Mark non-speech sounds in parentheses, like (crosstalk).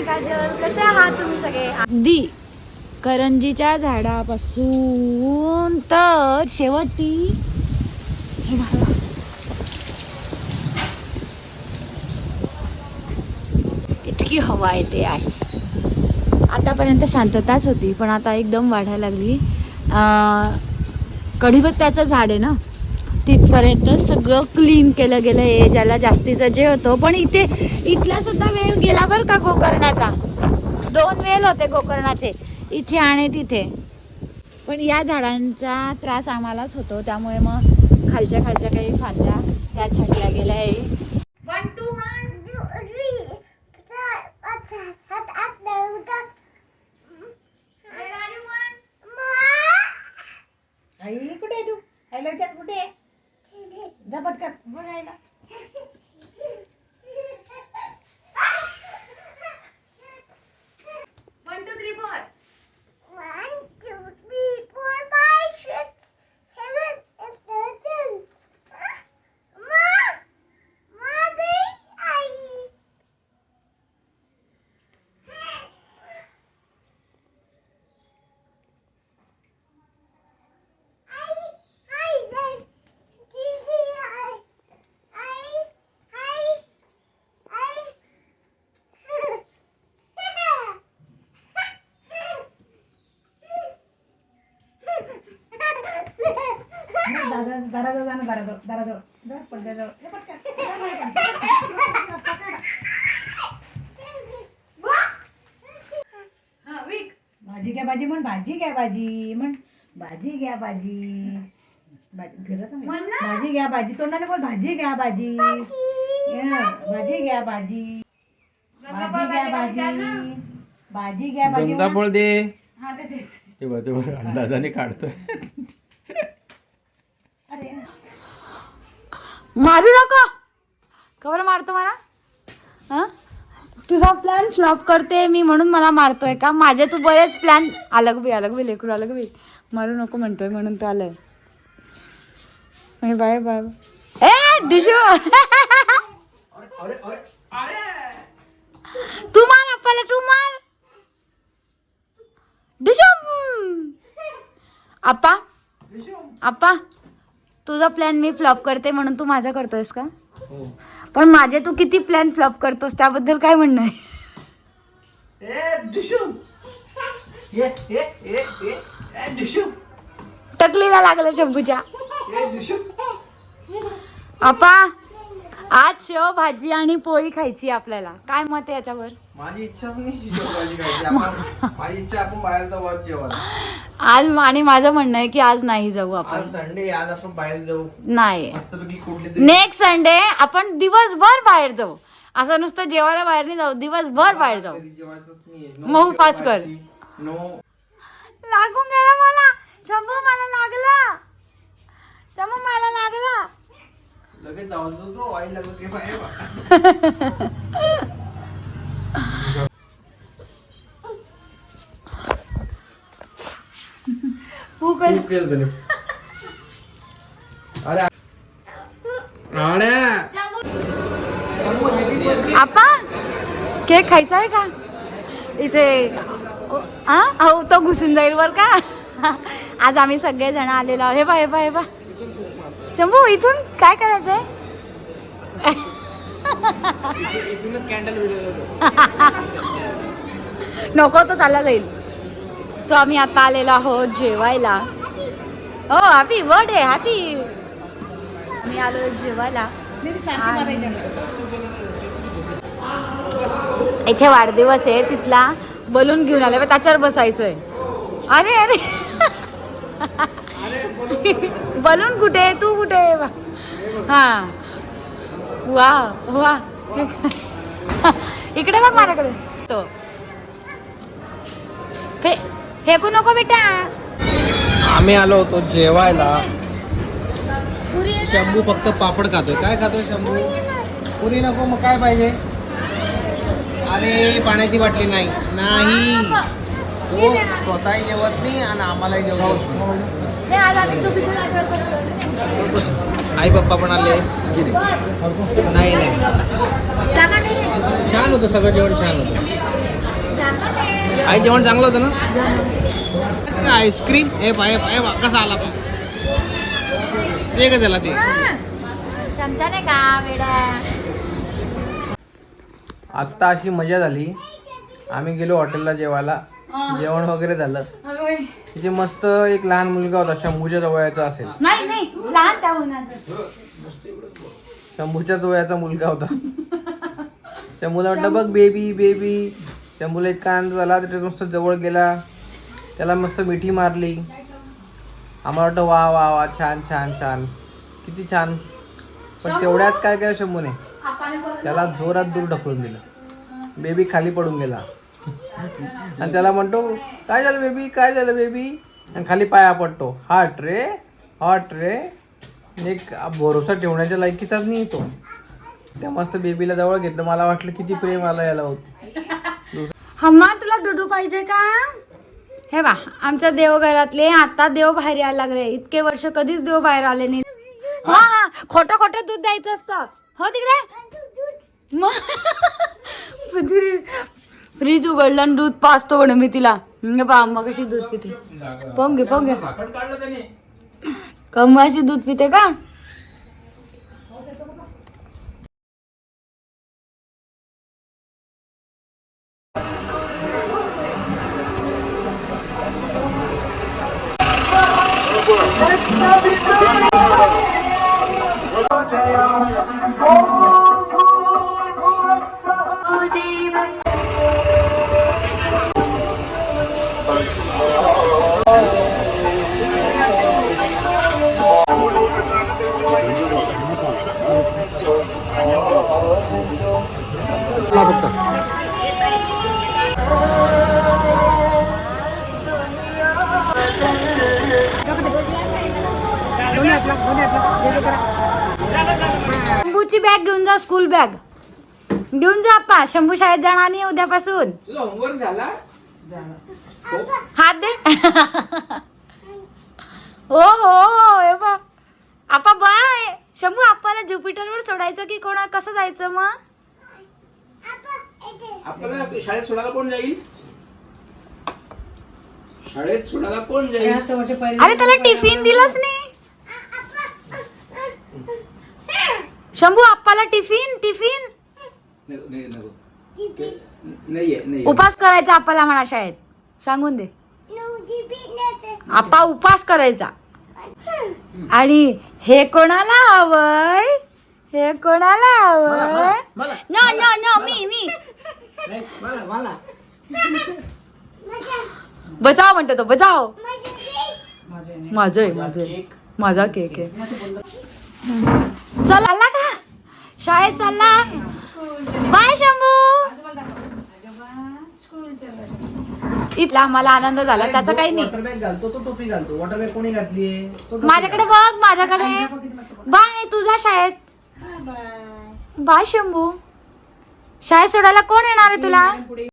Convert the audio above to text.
मी काजल कसे आहात तुम्ही सगळे? अगदी. करंजीच्या झाडापासून तर शेवटी हे बघा. इतकी हवा येते आज. आतापर्यंत शांतताच होती पण आता एकदम वाढायला लागली. अं, कढीपत्त्याचं झाड आहे ना? तिथपर्यंत सगळं क्लीन केलं गेलं आहे ज्याला जास्तीचं जे होतं. पण इथे इथला सुद्धा वेल गेला बरं का गोकर्णाचा. दोन वेल होते गोकर्णाचे इथे आणि तिथे. पण या झाडांचा त्रास आम्हालाच होतो. त्यामुळे मग खालच्या खालच्या काही फांद्या त्या छाटल्या गेल्या आहे. वन टू वन आई कुठे आहे तू? कुठे? आहे जा पटकन दाराजवळ दाराजवळ दाराजवळ. पडद्याजवळ. हा भाजी घ्या भाजी म्हण. भाजी घ्या भाजी म्हण. भाजी घ्या भाजी. भाजी फिरत. भाजी घ्या भाजी. तोंडाने बोल. भाजी घ्या भाजी. भाजी. घ्या भाजी. भाजी घ्या भाजी भाजी. घ्या भाजी दे. हा ते तेच ते बघ ते बघ अंदाजाने काढतोय अरे मारू नको. खबर मारतो मला? हा? तुझा प्लॅन फ्लॉप करते मी म्हणून मला मारतोय का? माझे तू बरेच प्लॅन अलग बी अलग बी लेकरू अलग बी. मारू नको म्हणतोय म्हणून तो आलाय. Bye bye bye. ए डिशू तू मार आपल्याला तू मार. डिशू आप्पा आप्पा तुझा प्लॅन मी फ्लॉप करते म्हणून तू माझा करतोयस का? पण माझे तू किती प्लॅन फ्लॉप करतोस त्याबद्दल काय म्हणणं आहे? टकलीला लागलं शंभूच्या. आपा आज शेव भाजी आणि पोळी खायची आपल्याला. काय मत आहे याच्यावर? माझी इच्छाच नाही खायची. आपण माझी इच्छा आपण बाहेर जाऊ आज आज आणि माझं म्हणणं आहे की आज नाही जाऊ आपण. आज संडे आज आपण बाहेर जाऊ. नाही. मस्तपैकी कुठली तरी नेक्स्ट संडे आपण दिवसभर बाहेर जाऊ. असं नुसतं जेवायला बाहेर नाही जाऊ दिवसभर बाहेर जाऊ. कधी जेवायचंच नाहीये. मग उपवास कर. नो लागून गेला मला. शंभू मला लागला. शंभू मला लागला. लगेच तो आई लागत की बाहेर अरे अरे आपा केक खायचा आहे का? इथे हा हो तो घुसून जाईल बर का? आज आम्ही सगळे जण आलेलो. हे बा हे बा हे बा शंभू इथून काय करायचंय? नको तो चालला जाईल. सो आम्ही आता आलेलो आहोत जेवायला. हो हॅपी बर्थडे हॅपी आम्ही आलो जेवायला. इथे वाढदिवस आहे तिथला बलून घेऊन आले त्याच्यावर बसायचंय. अरे अरे. (laughs) बलून कुठे आहे? तू कुठे आहे? हा. वा वा. (laughs) इकडे बघ माझ्याकडे. तो. फे फेकू नको बेटा. आम्ही आलो होतो जेवायला. शंभू फक्त पापड खातोय. काय खातोय शंभू? पुरी नको मग काय पाहिजे? अरे पाण्याची बाटली नाही. नाही. तो स्वतःही जेवत नाही आणि आम्हालाही जेवत आई पप्पा पण आले. नाही नाही. छान होतं सगळं जेवण छान होतं. आई जेवण चांगलं होतं ना? आईस्क्रीम हे पाय पाय कसा आला पा? ते का त्याला ते चमचा नाही का वेडा? आत्ता अशी मजा झाली. आम्ही गेलो हॉटेलला जेवायला. जेवण वगैरे झालं. तिथे मस्त एक लहान मुलगा होता शंभूच्या जवळचा असेल. नाही नाही लहान त्या उन्हाचं. शंभूच्या जवळचा मुलगा होता. शंभूला वाटलं बघ बेबी बेबी शंभूला इतका आनंद झाला त्याच्या मस्त जवळ गेला. त्याला मस्त मिठी मारली. आम्हाला वाटतं वा वा वा छान छान छान. किती छान. पण तेवढ्यात काय केलं शंभूने? त्याला जोरात दूर ढकलून दिलं. बेबी खाली पडून गेला. आणि त्याला म्हणतो काय झालं बेबी काय झालं बेबी आणि खाली पाया पडतो. हाट रे हॉट रे. एक भरोसा ठेवण्याच्या लायकीचाच नाही तो. त्या मस्त बेबीला जवळ घेतलं. मला वाटलं किती प्रेम आला याला होतं. हम्मा तुला डुडू पाहिजे का? हे बा आमच्या देवघरातले आता देव बाहेर यायला लागले. इतके वर्ष कधीच देव बाहेर आले नाही. हा हा खोटं खोटं दूध द्यायचं असतं. हो तिकडे. (laughs) फ्रीज उघडलं आणि दूध पाचतो म्हणे मी तिला. हे बा मग कशी दूध पिते. पाहून घे पाहून घे कमाशी दूध पिते का? शंभूची बॅग घेऊन जा स्कूल बॅग घेऊन जा आप्पा शंभू शाळेत जाणार नाही उद्यापासून. तुझा होमवर्क झाला? हात दे. हो हो हो हे बाय शंभू आप्पाला ज्युपिटरवर सोडायचं की कोणा कसं जायचं मग? आपल्याला शाळेत सोडायला कोण जाईल? शाळेत सोडायला कोण जाईल? अरे त्याला टिफिन दिलंच नाही. शंभू आप्पाला टिफिन टिफिन? उपास करायचा आप्पाला म्हणा शाळेत. सांगून दे. आप्पा उपास करायचा. आणि हे कोणाला हवंय हे कोणाला हवंय मला नो नो नो मी मी. नाही, मला मला. बचाव म्हणतो तो बचाव माझं आहे माझं आहे. माझा केक आहे. चल आला का? शाळेत चालला बाय शंभू. इथला आम्हाला आनंद झाला त्याचा काही नाही. वॉटर बॅग घालतो तो टोपी घालतो. वॉटर बॅग कोणी घातलीये? तो टोपी माझ्याकडे बघ माझ्याकडे. बाय तुझा शाळेत. बाय. शंभू. शाळेत सोडायला कोण येणार आहे तुला?